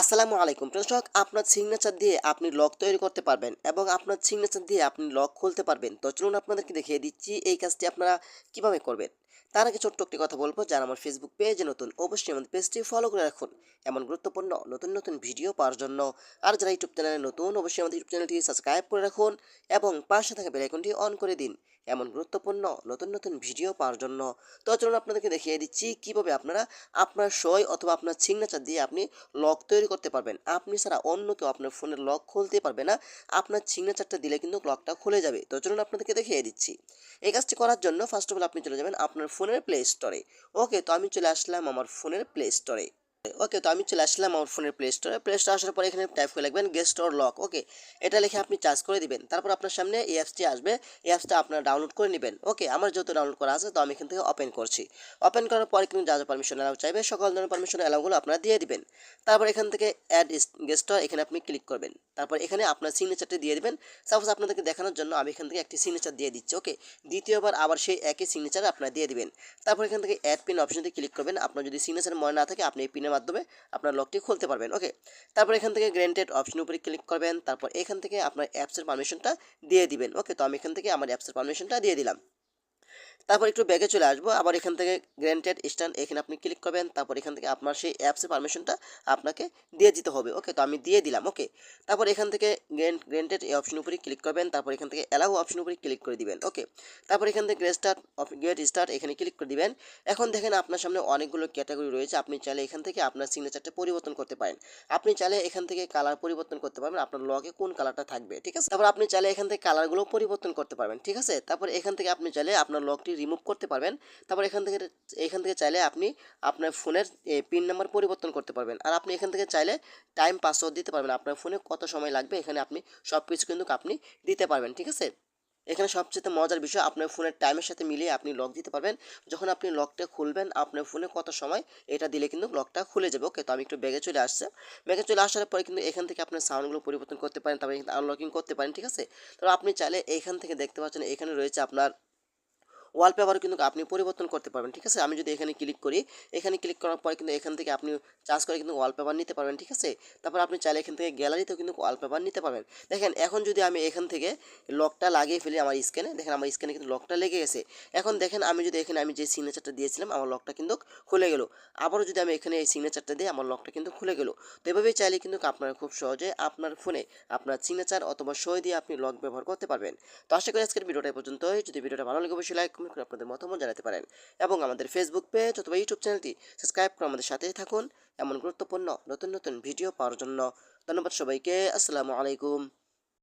আসসালামু আলাইকুম। দর্শক আপনার সিগনেচার দিয়ে আপনি লক তৈরি করতে পারবেন এবং আপনার সিগনেচার দিয়ে আপনি লক খুলতে পারবেন। তো চলুন আপনাদেরকে দেখিয়ে দিচ্ছি এই কাজটি আপনারা কীভাবে করবেন। তার আগে ছোট্ট একটি কথা বলব, যারা আমার ফেসবুক পেজে নতুন, অবশ্যই আমাদের পেজটি ফলো করে রাখুন। এমন গুরুত্বপূর্ণ, নতুন নতুন ভিডিও পাওয়ার জন্য। আর যারা ইউটিউব চ্যানেলে নতুন, অবশ্যই আমাদের ইউটিউব চ্যানেলটি সাবস্ক্রাইব করে রাখুন এবং পাশে থাকা বেলাইকনটি অন করে দিন। এমন গুরুত্বপূর্ণ, নতুন নতুন ভিডিও পাওয়ার জন্য। তো চলুন আপনাদেরকে দেখিয়ে দিচ্ছি কীভাবে আপনারা আপনার সই অথবা আপনার সিগনেচার দিয়ে আপনি লক তৈরি করতে পারবেন। আপনি ছাড়া অন্য কেউ আপনার ফোনের লক খুলতে পারবে না। আপনার সিগনেচারটা দিলে কিন্তু লকটা খুলে যাবে। তো চলুন আপনাদেরকে দেখিয়ে দিচ্ছি। এই কাজটি করার জন্য ফার্স্ট অফ অল আপনি চলে যাবেন আপনার ফোনের প্লে স্টোরে ওকে তো আমি চলে আসলাম আমার ফোনের প্লে স্টোরে ওকে তো আমি চলে আসলাম আমার ফোনের প্লে স্টোরে প্লে স্টোরে আসার পর এখানে টাইপ করে লিখবেন গেস্ট অর লক ওকে এটা লিখে আপনি চার্জ করে দিবেন। তারপর আপনার সামনে এই অ্যাপসটি আসবে। এই অ্যাপসটা আপনার ডাউনলোড করে নেবেন ওকে আমার যেহেতু ডাউনলোড করা আছে, তো আমি এখান থেকে ওপেন করছি। ওপেন করার পরে কিন্তু যা যা পারমিশন অ্যালাউ চাইবে, সকল ধরনের পারমিশন অ্যালাউগুলো আপনারা দিয়ে দিবেন। তারপর এখান থেকে অ্যাড গেস্টর এখানে আপনি ক্লিক করবেন। তারপর এখানে আপনার সিগনেচারটি দিয়ে দেবেন। সাপোজ আপনাদেরকে দেখানোর জন্য আমি এখান থেকে একটি সিগনেচার দিয়ে দিচ্ছি ওকে দ্বিতীয়বার আবার সেই একই সিগনেচার আপনার দিয়ে দিবেন। তারপর এখান থেকে অ্যাড পিন অপশনটি ক্লিক করবেন। আপনার যদি সিগনেচার মনে না থাকে, আপনি এই পিনের মাধ্যমে আপনার লকটি খুলতে পারবেন ওকে তারপর এখান থেকে গ্র্যান্টেড অপশন উপরে ক্লিক করবেন। তারপর এখান থেকে আপনার অ্যাপসের পারমিশনটা দিয়ে দিবেন ওকে তো আমি এখান থেকে আমার অ্যাপসের পারমিশনটা দিয়ে দিলাম। তারপর একটু ব্যাগে চলে আসব। আবার এখান থেকে গ্র্যান্টেড স্ট্যান্ড এখানে আপনি ক্লিক করবেন, তারপর এখান থেকে আপনার সেই অ্যাপসের পারমিশনটা আপনাকে দিয়ে দিতে হবে। ওকে তো আমি দিয়ে দিলাম ওকে তারপর এখান থেকে গ্র্যান্টেড এই অপশন উপরে ক্লিক করবেন, তারপর এখান থেকে অ্যালাউ অপশন উপরে ক্লিক করে দিবেন ওকে তারপর এখান থেকে গ্রেট স্টার্ট গেট স্টার্ট এখানে ক্লিক করে দিবেন। এখন দেখেন আপনার সামনে অনেকগুলো ক্যাটাগরি রয়েছে, আপনি চাইলে এখান থেকে আপনার সিগনেচারটা পরিবর্তন করতে পারেন। আপনি চাইলে এখান থেকে কালার পরিবর্তন করতে পারবেন, আপনার লগে কোন কালারটা থাকবে, ঠিক আছে? তারপর আপনি চাইলে এখান থেকে কালারগুলো পরিবর্তন করতে পারবেন, ঠিক আছে? তারপর এখান থেকে আপনি চাইলে আপনার লগটি রিমুভ করতে পারবেন। তারপর এখান থেকে এখান থেকে চাইলে আপনি আপনার ফোনের পিন নাম্বার পরিবর্তন করতে পারবেন। আর আপনি এখান থেকে চাইলে টাইম পাসওয়ার্ড দিতে পারবেন। আপনার ফোনে কত সময় লাগবে, এখানে আপনি সব কিছু কিন্তু আপনি দিতে পারবেন, ঠিক আছে? এখানে সবচেয়ে মজার বিষয়, আপনার ফোনের টাইমের সাথে মিলিয়ে আপনি লক দিতে পারবেন। যখন আপনি লকটা খুলবেন, আপনার ফোনে কত সময়, এটা দিলে কিন্তু লকটা খুলে যাবে। ওকে তো আমি একটু ব্যাগে চলে আসছে। ব্যাগে চলে আসার পরে কিন্তু এখান থেকে আপনার সাউন্ডগুলো পরিবর্তন করতে পারেন, তারপরে আনলকিং করতে পারেন, ঠিক আছে? তো আপনি চাইলে এখান থেকে দেখতে পাচ্ছেন, এখানে রয়েছে আপনার ওয়ালপেপারও কিন্তু আপনি পরিবর্তন করতে পারবেন, ঠিক আছে? আমি যদি এখানে ক্লিক করি, এখানে ক্লিক করার পরে কিন্তু এখান থেকে আপনি চার্জ করে কিন্তু ওয়ালপেপার নিতে পারবেন, ঠিক আছে? তারপর আপনি চাইলে এখান থেকে গ্যালারিতেও কিন্তু ওয়ালপেপার নিতে পারবেন। দেখেন, এখন যদি আমি এখান থেকে লকটা লাগিয়ে ফেলি আমার স্ক্যানে দেখেন আমার স্ক্যানে কিন্তু লকটা লেগে গেছে। এখন দেখেন, আমি যদি এখানে আমি যে সিগনেচারটা দিয়েছিলাম, আমার লকটা কিন্তু খুলে গেল। আবারও যদি আমি এখানে এই সিগনেচারটা দিই, আমার লকটা কিন্তু খুলে গেল। তো এভাবেই চাইলে কিন্তু আপনারা খুব সহজে আপনার ফোনে আপনার সিগনেচার অথবা সই দিয়ে আপনি লক ব্যবহার করতে পারবেন। তো আশা করি আজকের ভিডিওটা এই পর্যন্তই। যদি ভিডিওটা ভালো লাগে, অবশ্যই লাইক কমেন্ট করে আপনাদের মতামত জানাতে পারেন। এবং আমাদের ফেসবুক পেজ অথবা ইউটিউব চ্যানেলটি সাবস্ক্রাইব করে আমাদের সাথেই থাকুন। এমন গুরুত্বপূর্ণ নতুন নতুন ভিডিও পাওয়ার জন্য ধন্যবাদ সবাইকে। আসসালামু আলাইকুম।